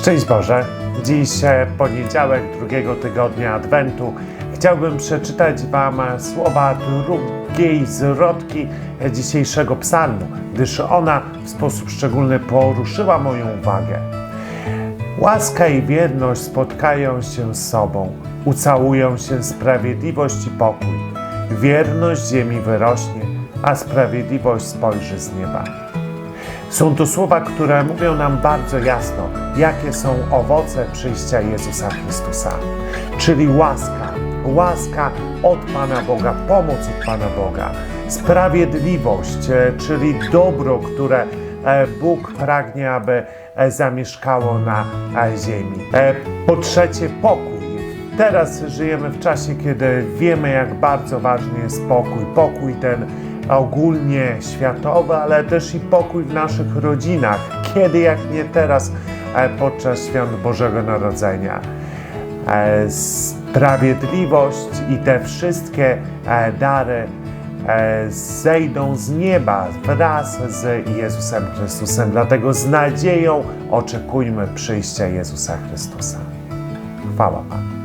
Szczęść Boże! Dziś e, poniedziałek drugiego tygodnia Adwentu. Chciałbym przeczytać Wam słowa drugiej zwrotki dzisiejszego psalmu, gdyż ona w sposób szczególny poruszyła moją uwagę. Łaska i wierność spotkają się z sobą, ucałują się sprawiedliwość i pokój. Wierność ziemi wyrośnie, a sprawiedliwość spojrzy z nieba. Są to słowa, które mówią nam bardzo jasno, jakie są owoce przyjścia Jezusa Chrystusa, czyli łaska, łaska od Pana Boga, pomoc od Pana Boga, sprawiedliwość, e, czyli dobro, które e, Bóg pragnie, aby e, zamieszkało na ziemi. Po trzecie, pokój. Teraz żyjemy w czasie, kiedy wiemy, jak bardzo ważny jest pokój. Pokój ten ogólnie światowy, ale też i pokój w naszych rodzinach. Kiedy jak nie teraz, e, podczas świąt Bożego Narodzenia. E, Sprawiedliwość i te wszystkie e, dary zejdą z nieba wraz z Jezusem Chrystusem. Dlatego z nadzieją oczekujmy przyjścia Jezusa Chrystusa. Chwała Panu.